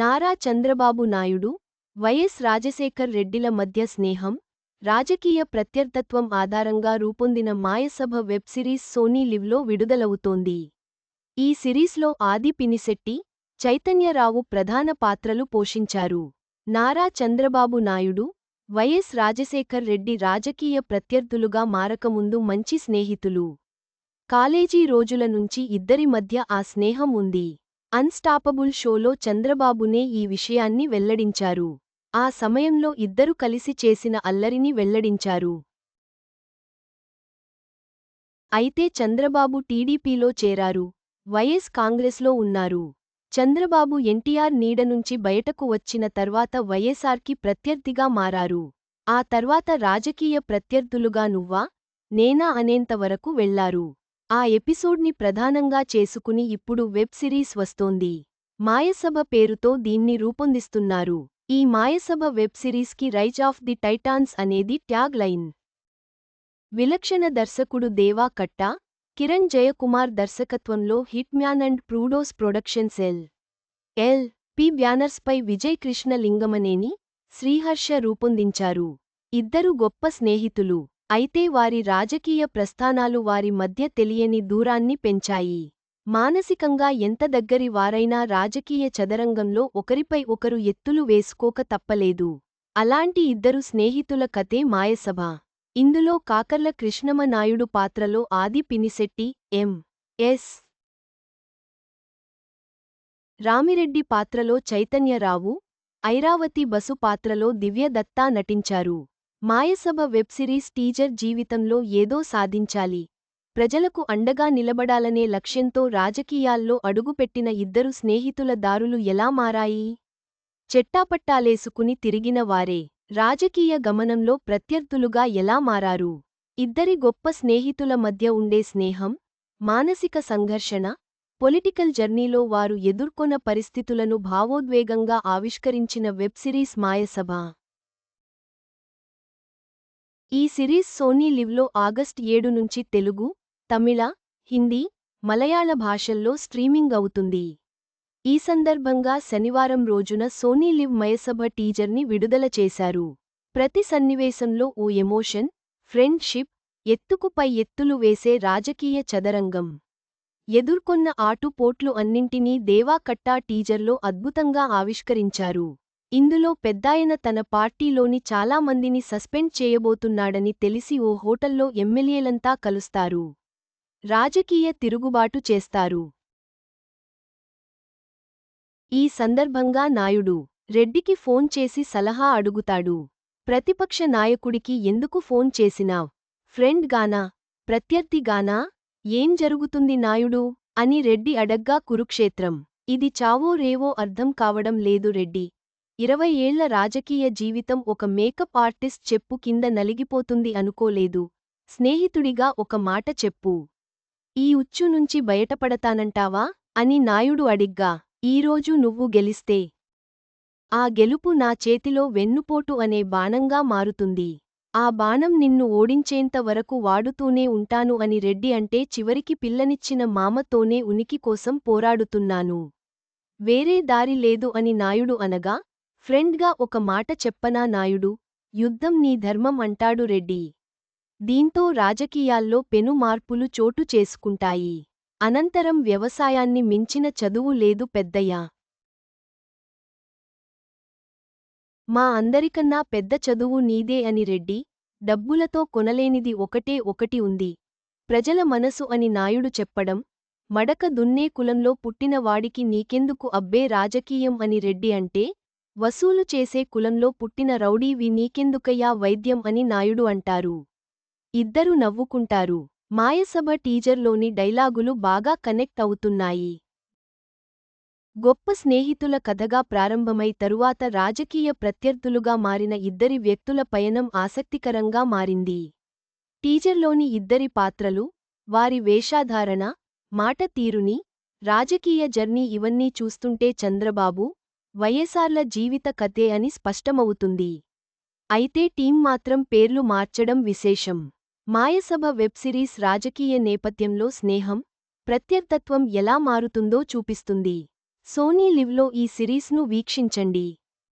Nara Chandrababu Naidu YS Rajasekhar రెడ్డిల మధ్య స్నేహం రాజకీయ ప్రత్యర్థత్వం ఆధారంగా రూపొందిన మాయసభ వెబ్ సిరీస్ సోనీ లివ్లో విడుదలవుతోంది. ఈ సిరీస్లో ఆది పినిశెట్టి చైతన్యరావు ప్రధాన పాత్రలు పోషించారు. నారా చంద్రబాబు నాయుడు వైఎస్ రాజశేఖర్ రెడ్డి రాజకీయ ప్రత్యర్థులుగా మారకముందు మంచి స్నేహితులు. కాలేజీ రోజుల నుంచి ఇద్దరి మధ్య ఆ స్నేహం ఉంది. అన్స్టాపబుల్ షోలో చంద్రబాబునే ఈ విషయాన్ని వెల్లడించారు. ఆ సమయంలో ఇద్దరు కలిసి చేసిన అల్లరిని వెల్లడించారు. అయితే చంద్రబాబు టీడీపీలో చేరారు. వైఎస్ కాంగ్రెస్లో ఉన్నారు. చంద్రబాబు ఎన్టీఆర్ నీడ నుంచి బయటకు వచ్చిన తర్వాత వైఎస్ఆర్కి ప్రత్యర్థిగా మారారు. ఆ తర్వాత రాజకీయ ప్రత్యర్థులుగా నువ్వా నేనా అనేంతవరకు వెళ్ళారు. ఆ ఎపిసోడ్ని ప్రధానంగా చేసుకుని ఇప్పుడు వెబ్ సిరీస్ వస్తోంది. మాయసభ పేరుతో దీన్ని రూపొందిస్తున్నారు. ఈ మాయసభ వెబ్ సిరీస్కి రైజ్ ఆఫ్ ది టైటాన్స్ అనేది ట్యాగ్ లైన్. విలక్షణ దర్శకుడు దేవా కట్టా కిరణ్ జయకుమార్ దర్శకత్వంలో hit man and Prudos productions L. L. P. బ్యానర్స్పై Vijay Krishna Lingamaneni Sriharsha రూపొందించారు. ఇద్దరు గొప్ప స్నేహితులు. అయితే వారి రాజకీయ ప్రస్థానాలు వారి మధ్య తెలియని దూరాన్ని పెంచాయి. మానసికంగా ఎంత దగ్గరి వారైనా రాజకీయ చదరంగంలో ఒకరిపై ఒకరు ఎత్తులు వేసుకోక తప్పలేదు. అలాంటి ఇద్దరు స్నేహితుల కథే మాయసభ. ఇందులో కాకర్ల కృష్ణమనాయుడు పాత్రలో ఆది పినిశెట్టి ఎం. ఎస్. రామిరెడ్డి పాత్రలో చైతన్యరావు ఐరావతి బసు పాత్రలో దివ్యదత్తా నటించారు. మాయసభ వెబ్ సిరీస్ టీజర్ జీవితంలో ఏదో సాధించాలి. ప్రజలకు అండగా నిలబడాలనే లక్ష్యంతో రాజకీయాల్లో అడుగుపెట్టిన ఇద్దరు స్నేహితుల దారులు ఎలా మారాయి? చెట్టాపట్టాలేసుకుని తిరిగిన వారే రాజకీయ గమనంలో ప్రత్యర్థులుగా ఎలా మారారు? ఇద్దరి గొప్ప స్నేహితుల మధ్య ఉండే స్నేహం మానసిక సంఘర్షణ పొలిటికల్ జర్నీలో వారు ఎదుర్కొన్న పరిస్థితులను భావోద్వేగంగా ఆవిష్కరించిన వెబ్ సిరీస్ మాయసభ. ఈ సిరీస్ సోనీ లివ్లో ఆగస్ట్ ఏడు నుంచి తెలుగు తమిళ హిందీ మలయాళ భాషల్లో స్ట్రీమింగ్ అవుతుంది. ఈ సందర్భంగా శనివారం రోజున సోనీ లివ్ మయసభ టీజర్ని విడుదల చేశారు. ప్రతి సన్నివేశంలో ఓ ఎమోషన్ ఫ్రెండ్షిప్ ఎత్తుకు పై ఎత్తులు వేసే రాజకీయ చదరంగం. ఎదుర్కొన్న ఆటుపోట్లు అన్నింటినీ దేవా కట్టా టీజర్లో అద్భుతంగా ఆవిష్కరించారు. ఇందులో పెద్దాయన తన పార్టీలోని చాలామందిని సస్పెండ్ చేయబోతున్నాడని తెలిసి ఓ హోటల్లో ఎమ్మెల్యేలంతా కలుస్తారు. రాజకీయ తిరుగుబాటు చేస్తారు. ఈ సందర్భంగా నాయుడు రెడ్డికి ఫోన్ చేసి సలహా అడుగుతాడు. ప్రతిపక్ష నాయకుడికి ఎందుకు ఫోన్ చేసినావ్ ఫ్రెండ్ గానా ప్రత్యర్థి గానా ఏం జరుగుతుంది నాయుడు అని రెడ్డి అడగ్గా కురుక్షేత్రం. ఇది చావో రేవో అర్థం కావడం లేదు రెడ్డి. ఇరవై ఏళ్ళ రాజకీయ జీవితం ఒక మేకప్ ఆర్టిస్ట్ చెప్పు కింద నలిగిపోతుంది అనుకోలేదు. స్నేహితుడిగా ఒక మాట చెప్పు. ఈ ఉచ్చు నుంచి బయటపడతానంటావా? అని నాయుడు అడిగ్గా. ఈరోజు నువ్వు గెలిస్తే? ఆ గెలుపు నా చేతిలో వెన్నుపోటు అనే బాణంగా మారుతుంది. ఆ బాణం నిన్ను ఓడించేంత వరకు వాడుతూనే ఉంటాను అని రెడ్డి అంటే చివరికి పిల్లనిచ్చిన మామతోనే ఉనికి కోసం పోరాడుతున్నాను. వేరే దారి లేదు అని నాయుడు అనగా ఫ్రెండ్గా ఒక మాట చెప్పనా నాయుడు? యుద్ధం నీ ధర్మం అంటాడు రెడ్డి. దీంతో రాజకీయాల్లో పెను మార్పులు చోటు చేసుకుంటాయి. అనంతరం వ్యవసాయాన్ని మించిన చదువు లేదు పెద్దయ్యా. మా అందరికన్నా పెద్ద చదువు నీదే అని రెడ్డి డబ్బులతో కొనలేనిది ఒకటే ఒకటి ఉంది. ప్రజల మనసు అని నాయుడు చెప్పడం మడక దున్నే కులంలో పుట్టినవాడికి నీకెందుకు అబ్బే రాజకీయం అని రెడ్డి అంటే వసూలు చేసే కులంలో పుట్టిన రౌడీవి నీకెందుకయ్యా వైద్యం అని నాయుడు అంటారు. ఇద్దరు నవ్వుకుంటారు. మాయసభ టీజర్లోని డైలాగులు బాగా కనెక్ట్ అవుతున్నాయి. గొప్ప స్నేహితుల కథగా ప్రారంభమై తరువాత రాజకీయ ప్రత్యర్థులుగా మారిన ఇద్దరి వ్యక్తుల పయనం ఆసక్తికరంగా మారింది. టీజర్లోని ఇద్దరి పాత్రలు వారి వేషాధారణ మాట తీరుని రాజకీయ జర్నీ ఇవన్నీ చూస్తుంటే చంద్రబాబు వైఎస్ఆర్ల జీవిత కథే అని స్పష్టమవుతుంది. అయితే టీం మాత్రం పేర్లు మార్చడం విశేషం. మాయసభ వెబ్ సిరీస్ రాజకీయ నేపథ్యంలో స్నేహం ప్రత్యర్థత్వం ఎలా మారుతుందో చూపిస్తుంది. సోనీ లివ్లో ఈ సిరీస్ను వీక్షించండి.